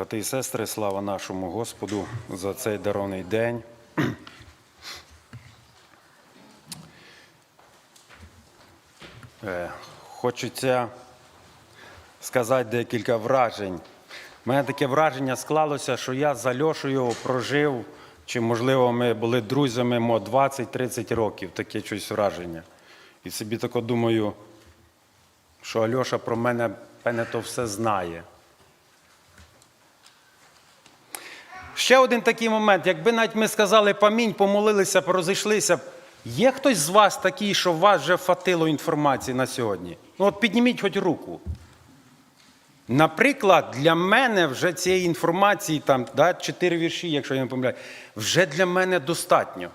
Брати і сестри, слава нашому Господу за цей даровний день. Е, Хочеться сказати декілька вражень. У мене таке враження склалося, що я з Альошею прожив, чи, можливо, ми були друзями мо 20-30 років, таке щось враження. І собі тако думаю, що Альоша про мене, певне, то все знає. Ще один такий момент. Якби навіть ми сказали памінь, помолилися, порозійшлися. Є хтось з вас такий, що вас вже фатило інформації на сьогодні? Ну от підніміть хоч руку. Наприклад, для мене вже цієї інформації, там, да, чотири вірші, якщо я не помиляю, вже для мене достатньо.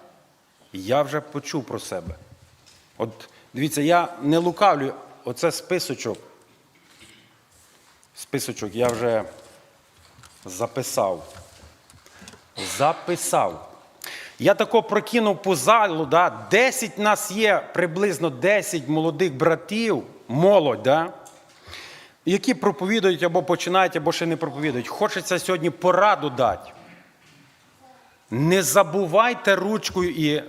Я вже почув про себе. От дивіться, я не лукавлю, оце списочок. Списочок я вже записав. Записав. Я тако прокинув по залу, да, 10 нас є, приблизно 10 молодих братів, молодь, да, які проповідують або починають, або ще не проповідують. Хочеться сьогодні пораду дати. Не забувайте ручку і,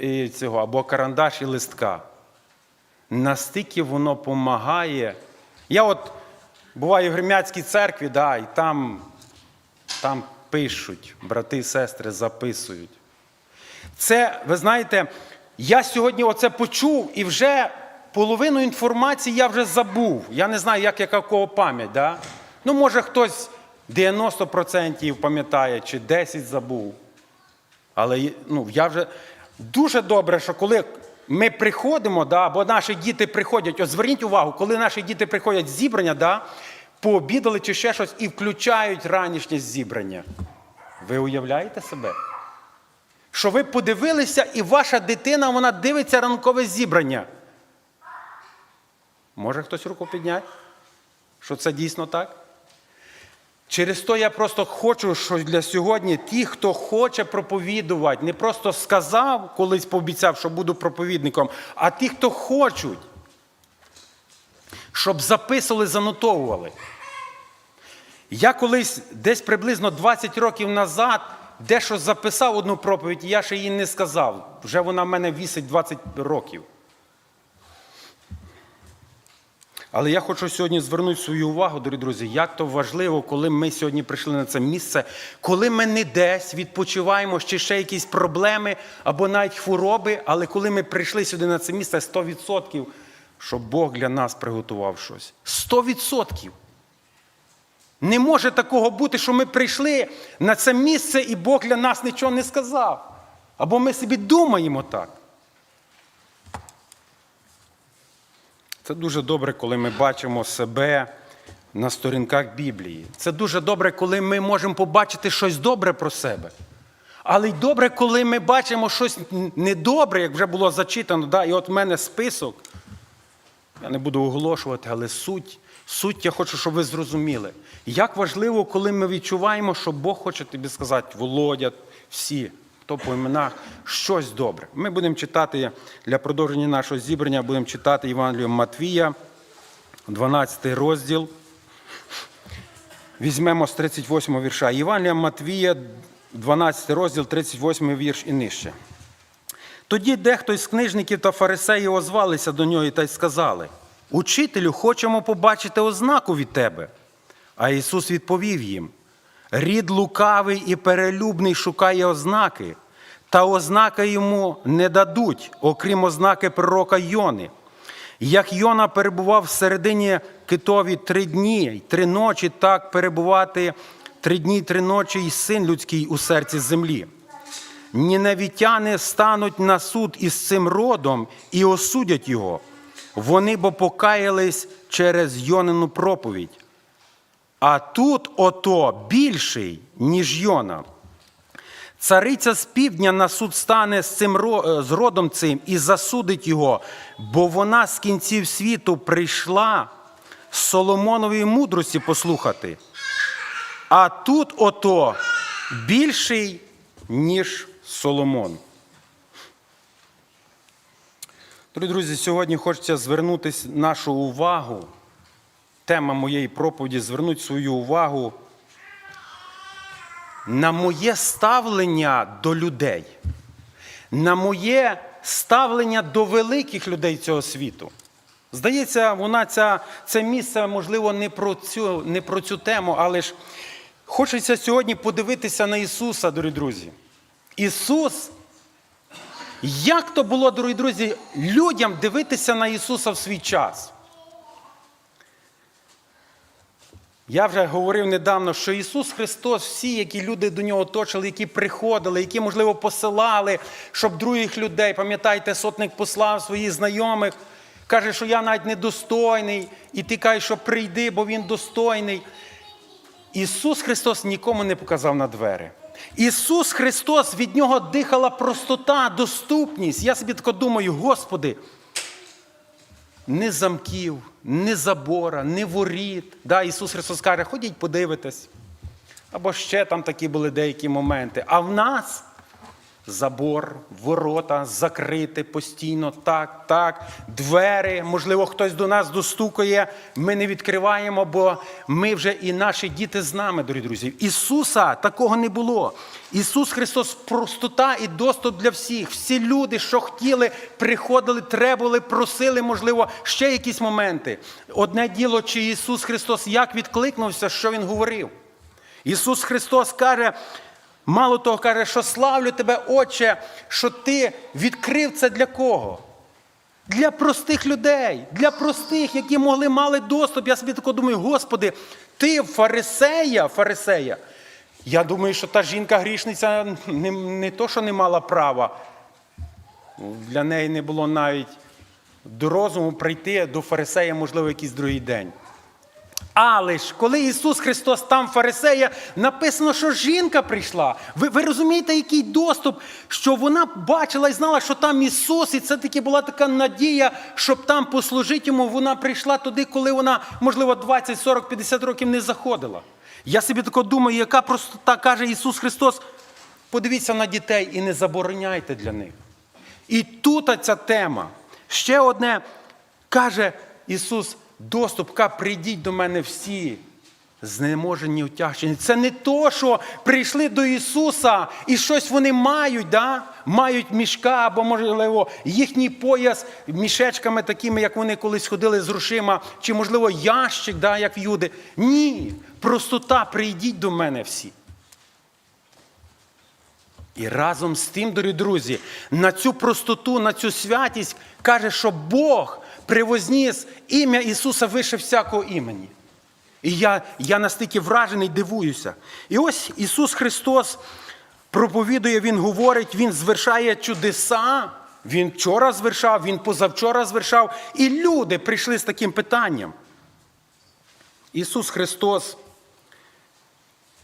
і цього, або карандаш і листка. Настільки воно допомагає. Я от буваю в Гремяцькій церкві, да, і там, там пишуть, брати і сестри записують. Це, ви знаєте, я сьогодні оце почув і вже половину інформації я вже забув. Я не знаю, як яка кого пам'ять. Да? Ну, може, хтось 90% пам'ятає, чи 10 забув. Але ну, я вже дуже добре, що коли ми приходимо, да, або наші діти приходять, от зверніть увагу, коли наші діти приходять з зібрання, да, пообідали чи ще щось і включають ранішнє зібрання. Ви уявляєте себе? Що ви подивилися, і ваша дитина вона дивиться ранкове зібрання. Може хтось руку підняти? Що це дійсно так? Через то я просто хочу, що для сьогодні ті, хто хоче проповідувати, не просто сказав, колись пообіцяв, що буду проповідником, а ті, хто хочуть, щоб записували, занотовували. Я колись десь приблизно 20 років назад дещо записав одну проповідь, і я ще її не сказав. Вже вона в мене вісить 20 років. Але я хочу сьогодні звернути свою увагу, дорогі друзі, як то важливо, коли ми сьогодні прийшли на це місце, коли ми не десь відпочиваємо чи ще якісь проблеми або навіть хвороби, але коли ми прийшли сюди на це місце 100%, що Бог для нас приготував щось. 100%. Не може такого бути, що ми прийшли на це місце і Бог для нас нічого не сказав. Або ми собі думаємо так. Це дуже добре, коли ми бачимо себе на сторінках Біблії. Це дуже добре, коли ми можемо побачити щось добре про себе. Але й добре, коли ми бачимо щось недобре, як вже було зачитано. Да? І от в мене список. Я не буду оголошувати, але суть, суть я хочу, щоб ви зрозуміли. Як важливо, коли ми відчуваємо, що Бог хоче тобі сказати, Володя, всі, хто по іменах, щось добре. Ми будемо читати для продовження нашого зібрання, будемо читати Євангелію Матвія, 12 розділ. Візьмемо з 38 вірша. Євангелія Матвія, 12 розділ, 38 вірш і нижче. Тоді дехто із книжників та фарисеїв озвалися до нього та й сказали: Учителю, хочемо побачити ознаку від тебе. А Ісус відповів їм: Рід лукавий і перелюбний шукає ознаки, та ознаки йому не дадуть, окрім ознаки пророка Йони. Як Йона перебував всередині китові три дні й три ночі, так перебувати три дні й три ночі і син людський у серці землі. Ніневітяни стануть на суд із цим родом і осудять його. Вони бо покаялись через Йонину проповідь. А тут ото більший, ніж Йона. Цариця з півдня на суд стане з цим з родом цим і засудить його, бо вона з кінців світу прийшла Соломонової мудрості послухати. А тут ото більший, ніж Соломон. Дорогі друзі, сьогодні хочеться звернути нашу увагу, тема моєї проповіді звернути свою увагу на моє ставлення до людей, на моє ставлення до великих людей цього світу. Здається, вона ця, це місце, можливо, не про, цю, не про цю тему, але ж хочеться сьогодні подивитися на Ісуса, дорогі друзі. Ісус, як то було, дорогі друзі, людям дивитися на Ісуса в свій час? Я вже говорив недавно, що Ісус Христос, всі, які люди до нього оточили, які приходили, які, можливо, посилали, щоб других людей, пам'ятаєте, сотник послав своїх знайомих, каже, що я навіть недостойний, і ти кажеш, що прийди, бо він достойний. Ісус Христос нікому не показав на двері. Ісус Христос від нього дихала простота, доступність. Я собі тако думаю, Господи, не замків, не забора, не воріт. Да, Ісус Христос каже, ходіть подивитесь. Або ще там такі були деякі моменти. А в нас забор, ворота закрити постійно, так, так, двері, можливо, хтось до нас достукає, ми не відкриваємо, бо ми вже і наші діти з нами, дорогі друзі. Ісуса такого не було. Ісус Христос простота і доступ для всіх. Всі люди, що хотіли, приходили, требували, просили, можливо, ще якісь моменти. Одне діло, чи Ісус Христос як відкликнувся, що Він говорив. Ісус Христос каже, мало того, каже, що славлю тебе, Отче, що ти відкрив це для кого? Для простих людей, для простих, які могли мали доступ. Я собі тако думаю, Господи, ти фарисея, фарисея. Я думаю, що та жінка-грішниця не, не то, що не мала права. Для неї не було навіть до розуму прийти до фарисея, можливо, якийсь другий день. Але ж, коли Ісус Христос там фарисея, написано, що жінка прийшла. Ви, ви розумієте, який доступ, що вона бачила і знала, що там Ісус, і це таки була така надія, щоб там послужити йому. Вона прийшла туди, коли вона, можливо, 20, 40, 50 років не заходила. Я собі тако думаю, яка простота каже Ісус Христос, подивіться на дітей і не забороняйте для них. І тут ця тема. Ще одне каже Ісус, доступ, ка прийдіть до мене всі. Знеможені, утягчені. Це не то, що прийшли до Ісуса і щось вони мають, да? мають мішка або, можливо, їхній пояс мішечками такими, як вони колись ходили з грошима, чи, можливо, ящик, да, як в юди. Ні. Простота, прийдіть до мене всі. І разом з тим, дорогі друзі, на цю простоту, на цю святість каже, що Бог привозніс ім'я Ісуса вище всякого імені. І я, я настільки вражений, дивуюся. І ось Ісус Христос проповідує, Він говорить, Він звершає чудеса. Він вчора звершав, Він позавчора звершав. І люди прийшли з таким питанням. Ісус Христос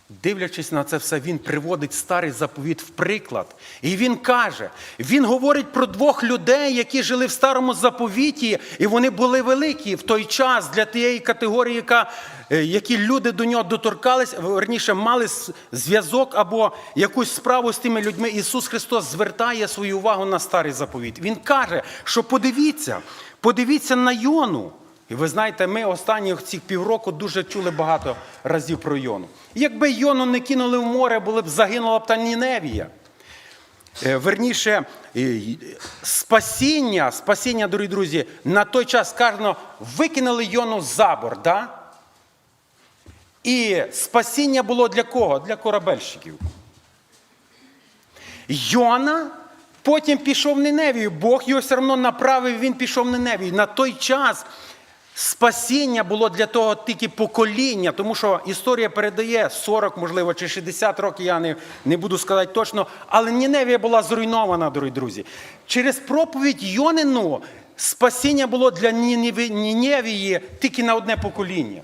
Дивлячись на це все, він приводить старий заповіт в приклад. І він каже: він говорить про двох людей, які жили в старому заповіті, і вони були великі в той час для тієї категорії, яка, е, які люди до нього доторкались, верніше мали зв'язок або якусь справу з тими людьми. Ісус Христос звертає свою увагу на старий заповіт. Він каже, що подивіться, подивіться на Йону. І ви знаєте, ми останні ці півроку дуже чули багато разів про Йону. Якби Йону не кинули в море, були б загинула б та Ніневія. Е, Верніше, спасіння, спасіння, дорогі друзі, на той час сказано, викинули Йону за борт. Да? І спасіння було для кого? Для корабельщиків. Йона потім пішов в Ниневію. Бог його все одно направив, він пішов в Ниневію. На той час спасіння було для того тільки покоління, тому що історія передає 40, можливо, чи 60 років, я не, не буду сказати точно, але Ніневія була зруйнована, дорогі друзі. Через проповідь Йонину спасіння було для Ніневі- Ніневії тільки на одне покоління.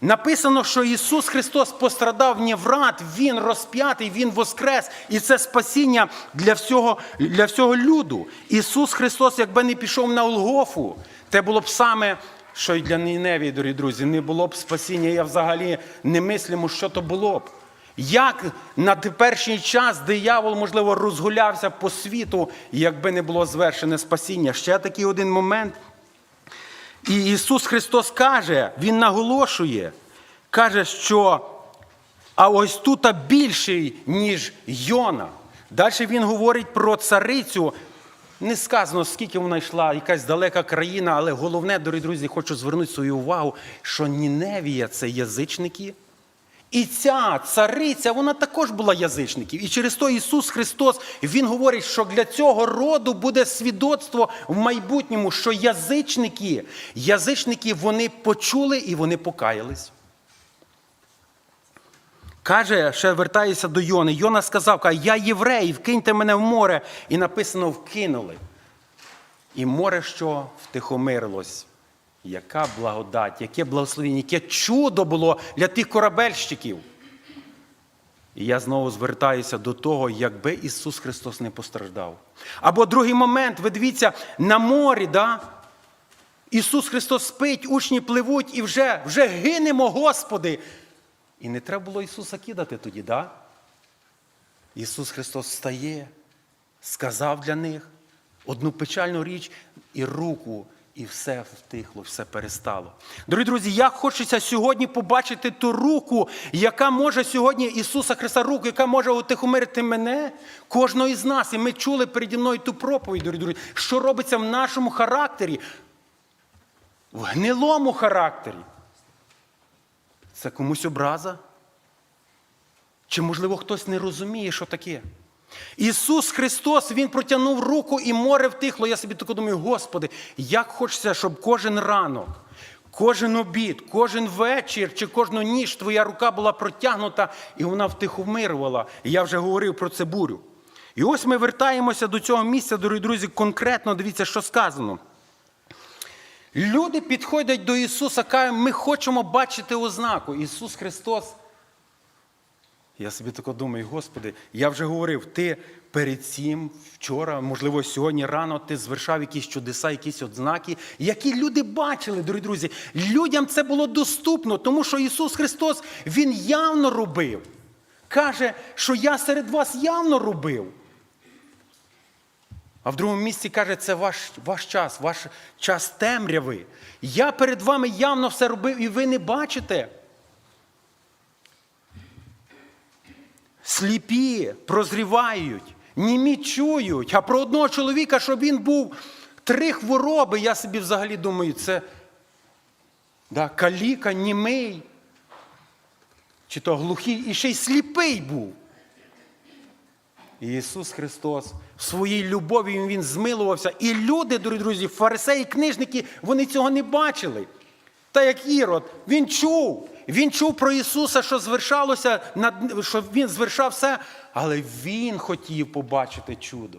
Написано, що Ісус Христос пострадав не врат, Він розп'ятий, Він воскрес. І це спасіння для всього, для всього люду. Ісус Христос, якби не пішов на Олгофу, це було б саме, що й для Ніневії, дорогі друзі, не було б спасіння. Я взагалі не мислимо, що то було б. Як на теперішній час диявол, можливо, розгулявся по світу, якби не було звершене спасіння. Ще такий один момент. І Ісус Христос каже, Він наголошує, каже, що А ось тут більший, ніж Йона. Далі він говорить про царицю. Не сказано, скільки вона йшла, якась далека країна, але головне, дорогі друзі, хочу звернути свою увагу, що Ніневія це язичники. І ця цариця, вона також була язичників. І через то Ісус Христос, Він говорить, що для цього роду буде свідоцтво в майбутньому, що язичники, язичники вони почули і вони покаялись. Каже, ще вертаюся до Йони. Йона сказав, каже, я єврей, вкиньте мене в море. І написано, вкинули. І море що втихомирилось. Яка благодать, яке благословення, яке чудо було для тих корабельщиків. І я знову звертаюся до того, якби Ісус Христос не постраждав. Або другий момент, ви дивіться, на морі, да? Ісус Христос спить, учні пливуть і вже, вже гинемо, Господи. І не треба було Ісуса кидати тоді, да? Ісус Христос встає, сказав для них одну печальну річ і руку, і все втихло, все перестало. Дорогі друзі, як хочеться сьогодні побачити ту руку, яка може сьогодні Ісуса Христа, руку, яка може утихомирити мене, кожного із нас. І ми чули переді мною ту проповідь, дорогі друзі, що робиться в нашому характері, в гнилому характері. Це комусь образа? Чи, можливо, хтось не розуміє, що таке? Ісус Христос, Він протягнув руку і море втихло. Я собі тако думаю, Господи, як хочеться, щоб кожен ранок, кожен обід, кожен вечір чи кожну ніч твоя рука була протягнута і вона втихомирювала. І я вже говорив про це бурю. І ось ми вертаємося до цього місця, дорогі друзі, конкретно дивіться, що сказано. Люди підходять до Ісуса, кажуть, ми хочемо бачити ознаку. Ісус Христос. Я собі тако думаю, Господи, я вже говорив, ти перед цим вчора, можливо, сьогодні рано ти звершав якісь чудеса, якісь ознаки, які люди бачили, дорогі друзі. Людям це було доступно, тому що Ісус Христос Він явно робив. Каже, що я серед вас явно робив. А в другому місці каже, це ваш, ваш час, ваш час темряви. Я перед вами явно все робив, і ви не бачите. Сліпі прозрівають, німі чують. А про одного чоловіка, щоб він був три хвороби, я собі взагалі думаю, це да, каліка, німий, чи то глухий, і ще й сліпий був. Ісус Христос в своїй любові Він змилувався. І люди, дорогі друзі, фарисеї, книжники, вони цього не бачили. Та як Ірод, він чув. Він чув про Ісуса, що звершалося, що Він звершав все, але Він хотів побачити чудо.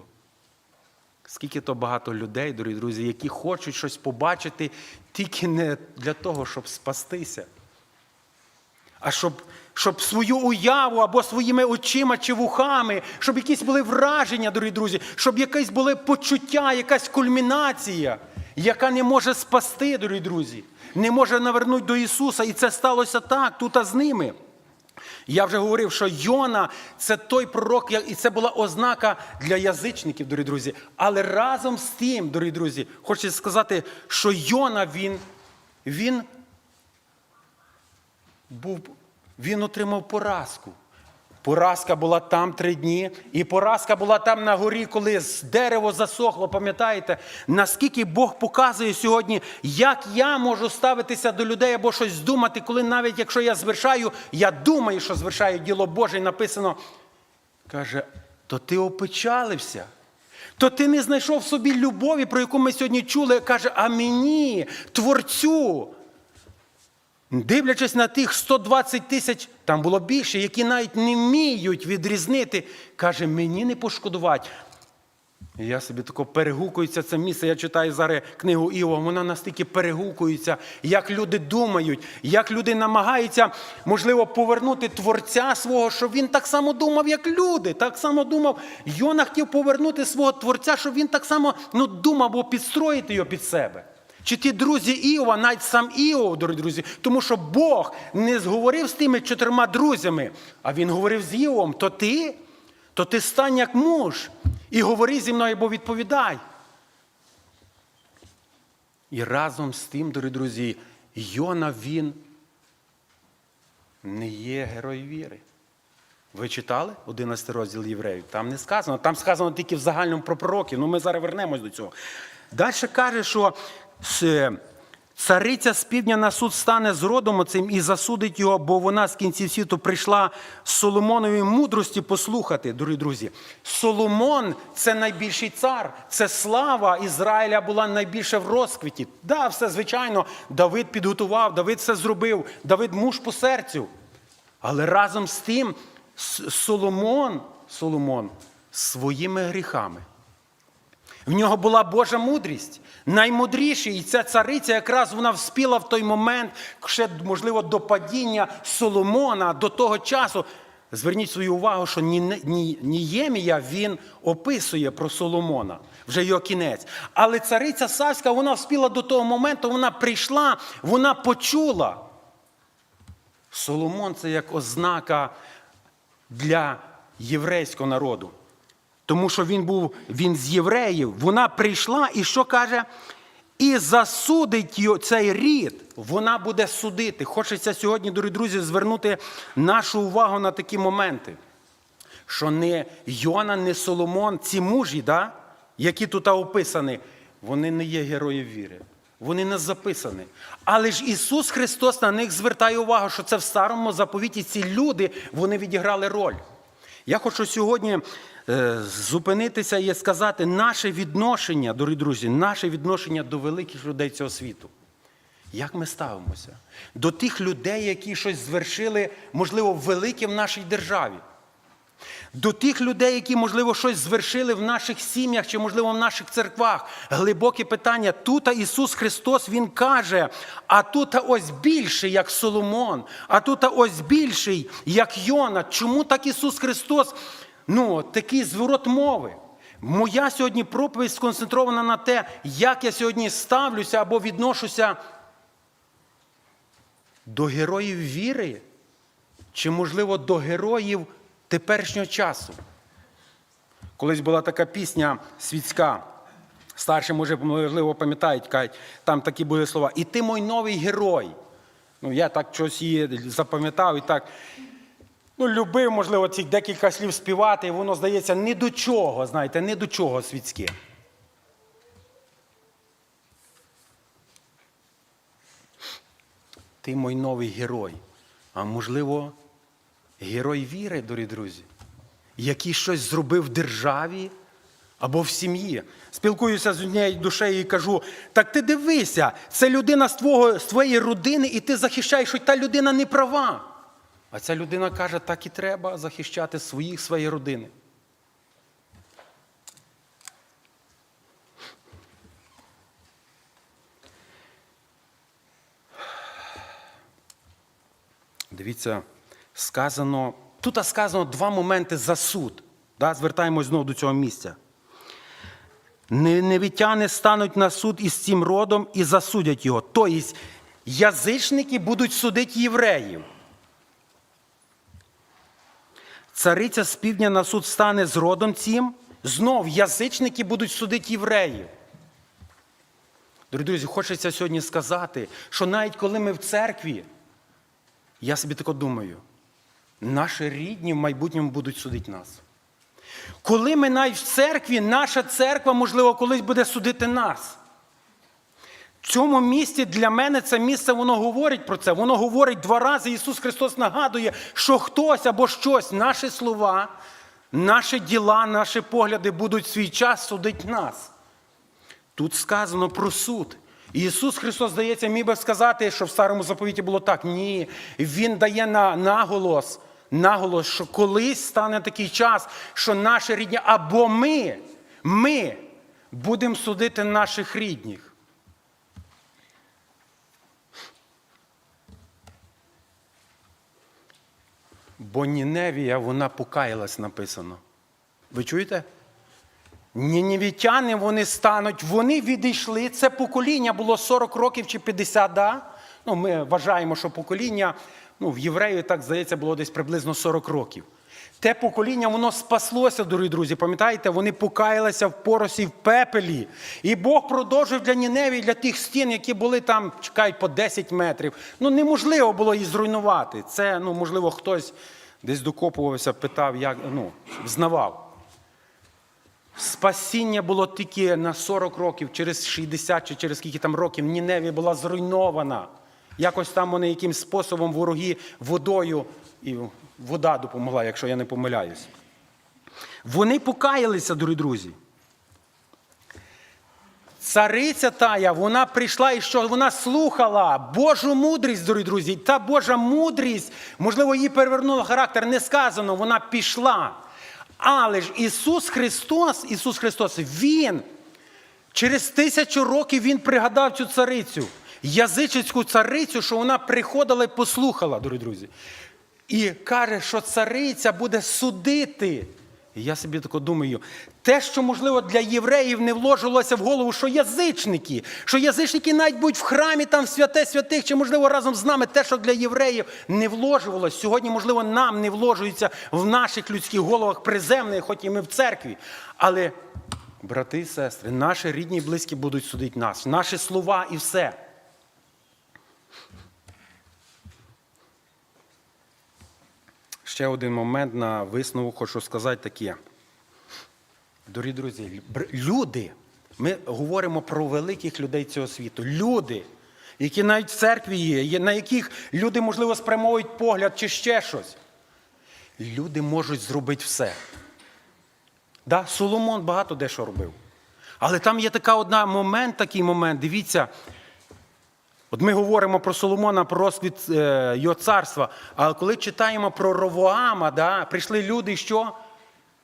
Скільки то багато людей, дорогі друзі, які хочуть щось побачити тільки не для того, щоб спастися, а щоб щоб свою уяву або своїми очима чи вухами, щоб якісь були враження, дорогі друзі, щоб якесь були почуття, якась кульмінація, яка не може спасти, дорогі друзі, не може навернути до Ісуса. І це сталося так, тут з ними. Я вже говорив, що Йона це той пророк, і це була ознака для язичників, дорогі друзі. Але разом з тим, дорогі друзі, хочу сказати, що Йона він, він був він отримав поразку. Поразка була там три дні, і поразка була там на горі, коли дерево засохло. Пам'ятаєте, наскільки Бог показує сьогодні, як я можу ставитися до людей або щось думати, коли навіть якщо я звершаю, я думаю, що звершаю діло Боже, і написано, каже, то ти опечалився. То ти не знайшов в собі любові, про яку ми сьогодні чули, каже, а мені, творцю. Дивлячись на тих 120 тисяч, там було більше, які навіть не вміють відрізнити, каже, мені не пошкодувати. І я собі тако перегукується це місце. Я читаю зараз книгу Іова, вона настільки перегукується, як люди думають, як люди намагаються, можливо, повернути творця свого, щоб він так само думав, як люди. Так само думав. Йона хотів повернути свого творця, щоб він так само ну, думав або підстроїти його під себе. Чи ті друзі Іова, навіть сам Іов, дорогі друзі, тому що Бог не зговорив з тими чотирма друзями, а він говорив з Іовом, то ти, то ти стань як муж і говори зі мною, бо відповідай. І разом з тим, дорогі друзі, Йона він не є герой віри. Ви читали 11 розділ євреїв? Там не сказано. Там сказано тільки в загальному про пророків. Ну ми зараз вернемось до цього. Далі каже, що цариця з півдня на суд стане з родом оцим і засудить його, бо вона з кінців світу прийшла з Соломонової мудрості послухати, дорогі друзі. Соломон це найбільший цар, це слава Ізраїля була найбільше в розквіті. Да, все звичайно, Давид підготував, Давид все зробив, Давид муж по серцю. Але разом з тим Соломон, Соломон своїми гріхами. В нього була Божа мудрість, наймудріший. І ця цариця якраз вона вспіла в той момент, ще, можливо, до падіння Соломона, до того часу. Зверніть свою увагу, що Ні- Ні- Ніємія він описує про Соломона, вже його кінець. Але цариця Савська, вона вспіла до того моменту, вона прийшла, вона почула. Соломон це як ознака для єврейського народу. Тому що він був він з євреїв. Вона прийшла і що каже? І засудить цей рід. Вона буде судити. Хочеться сьогодні, дорогі друзі, звернути нашу увагу на такі моменти. Що не Йона, не Соломон, ці мужі, да, які тут описані, вони не є герої віри. Вони не записані. Але ж Ісус Христос на них звертає увагу, що це в старому заповіті ці люди вони відіграли роль. Я хочу сьогодні е, зупинитися і сказати наше відношення, дорогі друзі, наше відношення до великих людей цього світу. Як ми ставимося? До тих людей, які щось звершили, можливо, велике в нашій державі. До тих людей, які, можливо, щось звершили в наших сім'ях чи, можливо, в наших церквах. Глибоке питання. Тут Ісус Христос Він каже, а тут ось більший, як Соломон, а тут ось більший, як Йона. Чому так Ісус Христос? Ну, такий зворот мови. Моя сьогодні проповідь сконцентрована на те, як я сьогодні ставлюся або відношуся до героїв віри, чи, можливо, до героїв теперішнього часу. Колись була така пісня світська. Старші, може, можливо, пам'ятають, кажуть, там такі були слова. І ти мой новий герой. Ну, я так щось її запам'ятав і так. Ну, любив, можливо, ці декілька слів співати, і воно здається ні до чого, знаєте, ні до чого світське. Ти мой новий герой. А можливо, герой віри, дорогі друзі, який щось зробив в державі або в сім'ї. Спілкуюся з однією душею і кажу: так ти дивися, це людина з, твого, з твоєї родини, і ти захищаєш, що та людина не права. А ця людина каже, так і треба захищати своїх, своєї родини. Дивіться, сказано, тут сказано два моменти за суд. Да? Звертаємось знову до цього місця. Невітяни стануть на суд із цим родом і засудять його. Тобто, язичники будуть судити євреїв. Цариця з півдня на суд стане з родом цим, знов язичники будуть судити євреїв. Дорогі друзі, хочеться сьогодні сказати, що навіть коли ми в церкві, я собі тако думаю, наші рідні в майбутньому будуть судити нас. Коли ми навіть в церкві, наша церква, можливо, колись буде судити нас. В цьому місці для мене це місце воно говорить про це. Воно говорить два рази. Ісус Христос нагадує, що хтось або щось, наші слова, наші діла, наші погляди будуть в свій час судити нас. Тут сказано про суд. Ісус Христос, здається, міг би сказати, що в старому заповіті було так. Ні. Він дає на наголос, наголос, що колись стане такий час, що наші рідні, або ми, ми будемо судити наших рідних. Бо Ніневія, вона покаялась, написано. Ви чуєте? Нінівітяни вони стануть, вони відійшли. Це покоління було 40 років чи 50, да? Ну, ми вважаємо, що покоління ну, в євреїв, так здається, було десь приблизно 40 років. Те покоління, воно спаслося, дорогі друзі. Пам'ятаєте, вони покаялися в поросі в пепелі. І Бог продовжив для Ніневії, для тих стін, які були там, чекають по 10 метрів. Ну, неможливо було її зруйнувати. Це, ну, можливо, хтось десь докопувався, питав, як, ну, знавав. Спасіння було тільки на 40 років, через 60 чи через скільки там років Ніневія була зруйнована. Якось там вони якимсь способом вороги водою, і вода допомогла, якщо я не помиляюсь. Вони покаялися, дорогі друзі. Цариця тая, вона прийшла і що? Вона слухала Божу мудрість, дорогі друзі. Та Божа мудрість, можливо, її перевернула характер, не сказано, вона пішла. Але ж Ісус Христос, Ісус Христос, Він через тисячу років Він пригадав цю царицю, язичницьку царицю, що вона приходила і послухала, дорогі друзі. І каже, що цариця буде судити. І я собі тако думаю, те, що, можливо, для євреїв не вложилося в голову, що язичники, що язичники навіть будуть в храмі, там в святе святих, чи, можливо, разом з нами, те, що для євреїв не вложувалося, сьогодні, можливо, нам не вложується в наших людських головах приземних, хоч і ми в церкві. Але, брати і сестри, наші рідні і близькі будуть судити нас, наші слова і все. Ще один момент на висновок хочу сказати таке. Дорогі друзі, люди, ми говоримо про великих людей цього світу. Люди, які навіть в церкві є, на яких люди, можливо, спрямовують погляд чи ще щось. Люди можуть зробити все. Да, Соломон багато де що робив. Але там є така одна момент, такий момент, дивіться, От ми говоримо про Соломона, про розквіт е, його царства. А коли читаємо про Ровоама, да, прийшли люди, що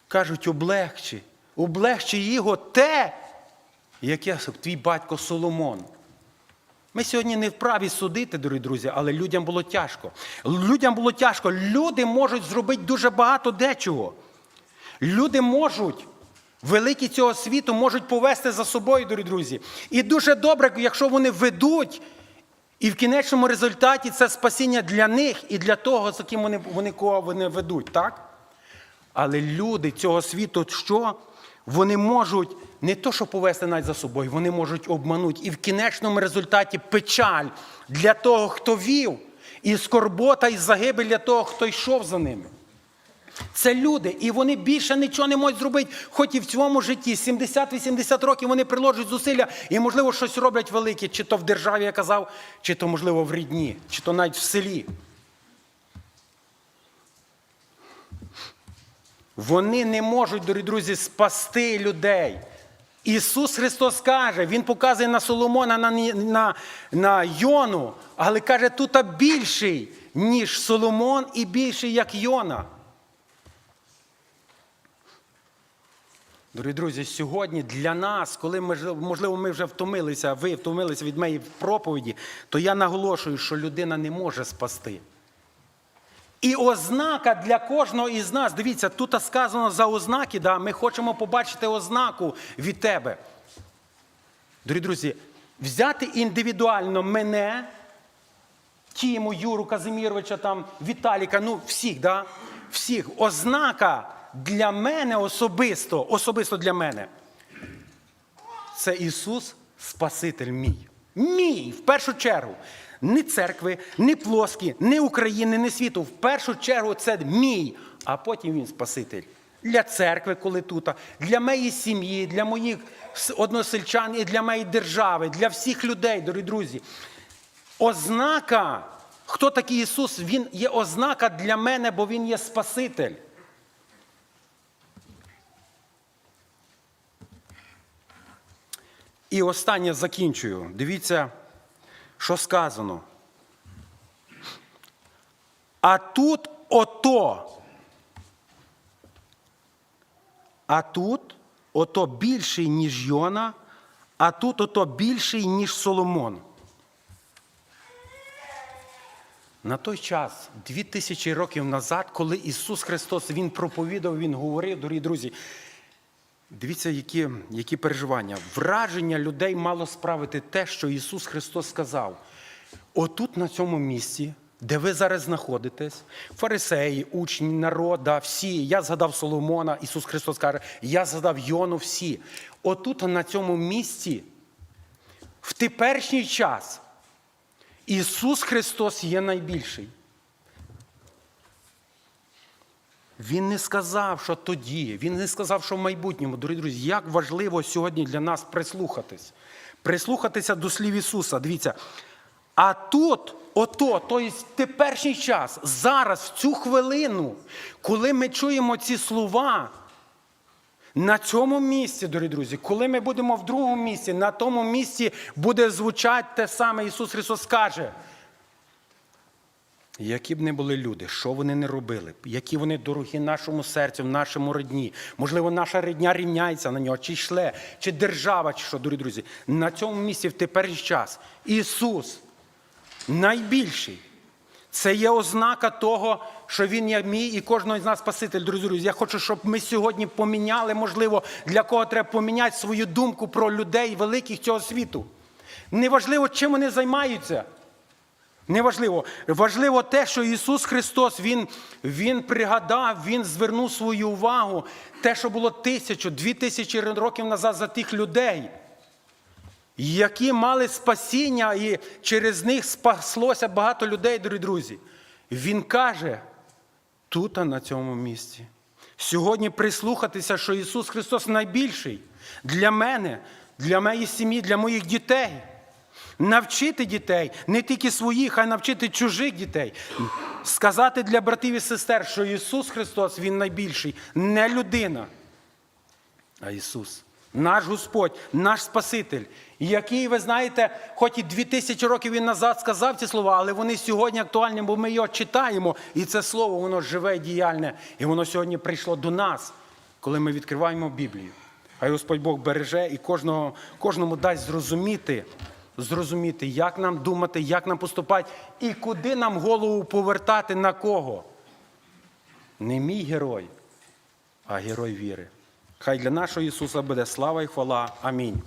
кажуть, облегчи, облегчи його те, яке твій батько Соломон. Ми сьогодні не вправі судити, дорогі друзі, але людям було тяжко. Людям було тяжко. Люди можуть зробити дуже багато дечого. Люди можуть, великі цього світу, можуть повести за собою, дорогі друзі. І дуже добре, якщо вони ведуть, і в кінечному результаті це спасіння для них і для того, за ким вони, вони кого вони ведуть, так? Але люди цього світу, що? Вони можуть не то, що повести навіть за собою, вони можуть обманути. І в кінечному результаті печаль для того, хто вів, і скорбота, і загибель для того, хто йшов за ними. Це люди, і вони більше нічого не можуть зробити, хоч і в цьому житті 70-80 років вони приложать зусилля і, можливо, щось роблять велике, чи то в державі, я казав, чи то, можливо, в рідні, чи то навіть в селі. Вони не можуть, дорогі друзі, спасти людей. Ісус Христос каже, Він показує на Соломона, на, на, на Йону, але каже, тут більший, ніж Соломон, і більший, як Йона. Дорогі друзі, сьогодні для нас, коли ми можливо ми вже втомилися, ви втомилися від моєї проповіді, то я наголошую, що людина не може спасти. І ознака для кожного із нас, дивіться, тут сказано за ознаки, да, ми хочемо побачити ознаку від тебе. Дорогі друзі, взяти індивідуально мене, Тіму, Юру Казиміровича, там, Віталіка, ну всіх, да? всіх. Ознака для мене особисто, особисто для мене. Це Ісус Спаситель мій. Мій, в першу чергу. Не церкви, не плоскі, не України, не світу. В першу чергу це мій, а потім він Спаситель. Для церкви, коли тут, для моєї сім'ї, для моїх односельчан і для моєї держави, для всіх людей, дорогі друзі. Ознака, хто такий Ісус, Він є ознака для мене, бо Він є Спаситель. І останнє закінчую. Дивіться, що сказано. А тут ото. А тут ото більший, ніж Йона, а тут ото більший, ніж Соломон. На той час, дві тисячі років назад, коли Ісус Христос Він проповідав, Він говорив, дорогі друзі, Дивіться, які, які переживання. Враження людей мало справити те, що Ісус Христос сказав. Отут, на цьому місці, де ви зараз знаходитесь, фарисеї, учні, народа, всі. Я згадав Соломона, Ісус Христос каже, я згадав Йону, всі. Отут, на цьому місці, в теперішній час, Ісус Христос є найбільший. Він не сказав, що тоді, він не сказав, що в майбутньому. Дорогі друзі, як важливо сьогодні для нас прислухатись. Прислухатися до слів Ісуса. Дивіться. А тут, ото, тобто теперішній час, зараз, в цю хвилину, коли ми чуємо ці слова, на цьому місці, дорогі друзі, коли ми будемо в другому місці, на тому місці буде звучати те саме Ісус Христос каже. Які б не були люди, що вони не робили, які вони дорогі нашому серцю, нашому родні. Можливо, наша рідня рівняється на нього, чи шле, чи держава, чи що, дорогі друзі. На цьому місці в теперішній час Ісус найбільший. Це є ознака того, що Він є мій і кожного з нас Спаситель. Друзі, друзі, я хочу, щоб ми сьогодні поміняли, можливо, для кого треба поміняти свою думку про людей великих цього світу. Неважливо, чим вони займаються. Неважливо. Важливо те, що Ісус Христос Він, Він пригадав, Він звернув свою увагу, те, що було тисячу, дві тисячі років назад за тих людей, які мали спасіння, і через них спаслося багато людей, дорогі друзі. Він каже тут, а на цьому місці. Сьогодні прислухатися, що Ісус Христос найбільший для мене, для моєї сім'ї, для моїх дітей. Навчити дітей, не тільки своїх, а й навчити чужих дітей. Сказати для братів і сестер, що Ісус Христос Він найбільший, не людина, а Ісус. Наш Господь, наш Спаситель, який, ви знаєте, хоч і дві тисячі років він назад сказав ці слова, але вони сьогодні актуальні, бо ми його читаємо, і це слово, воно живе і діяльне, і воно сьогодні прийшло до нас, коли ми відкриваємо Біблію. Хай Господь Бог береже і кожного, кожному дасть зрозуміти, зрозуміти, як нам думати, як нам поступати і куди нам голову повертати на кого. Не мій герой, а герой віри. Хай для нашого Ісуса буде слава і хвала. Амінь.